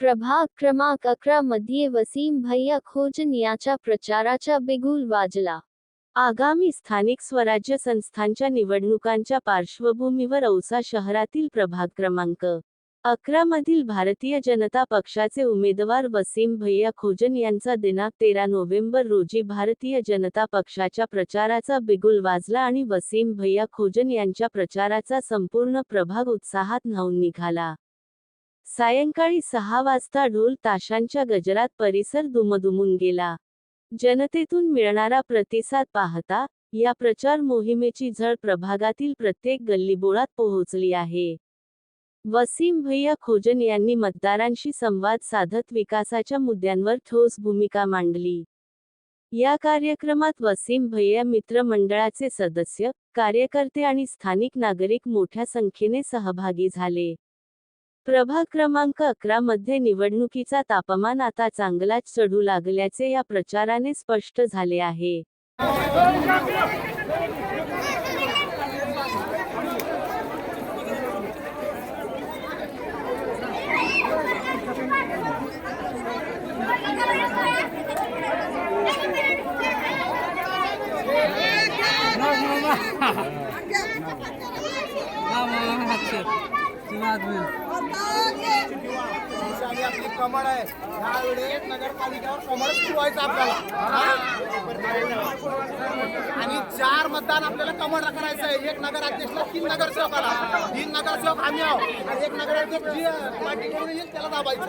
प्रभाग क्रमांक अकरा मध्ये वसीम भैया खोजन याच्या प्रचाराचा बिगुल वाजला. आगामी स्थानिक स्वराज्य संस्थांच्या निवडणुकांच्या पार्श्वभूमीवर औसा शहरातील प्रभाग क्रमांक अकरा मधील भारतीय जनता पक्षाचे उमेदवार वसीम भैया खोजन यांचा दिनांक तेरा नोव्हेंबर रोजी भारतीय जनता पक्षाच्या प्रचाराचा बिगुल वाजला आणि वसीम भैया खोजन यांच्या प्रचाराचा संपूर्ण प्रभाग उत्साहात न्हावून निघाला. सायंकाळी सहा वाजता ढोल ताशांच्या गजरात परिसर दुमदुमून गेला. जनतेतून मिळणारा प्रतिसाद पाहता या प्रचार मोहिमेची झळ प्रभागातील प्रत्येक गल्लीबोळात पोहोचली आहे. वसीम भैया खोजन यांनी मतदारांशी संवाद साधत विकासाच्या मुद्द्यांवर ठोस भूमिका मांडली. या कार्यक्रमात वसीम भैया मित्र मंडळाचे सदस्य कार्यकर्ते आणि स्थानिक नागरिक मोठ्या संख्येने सहभागी झाले. प्रभाग क्रमांक अकरा मध्ये निवडणुकीचा तापमान आता चांगलाच चढू लागल्याचे या प्रचाराने स्पष्ट झाले आहे आपली कमळ आहे. त्यावेळेस नगरपालिकेवर कमळ शिवायचं आपल्याला. आणि चार मतदान आपल्याला कमळ करायचं आहे. एक नगर अध्यक्षला तीन नगरसेवकाला. तीन नगरसेवक आम्ही आहोत. आणि एक नगराध्यक्ष जी पाठी घेऊन येईल त्याला दाबायचं.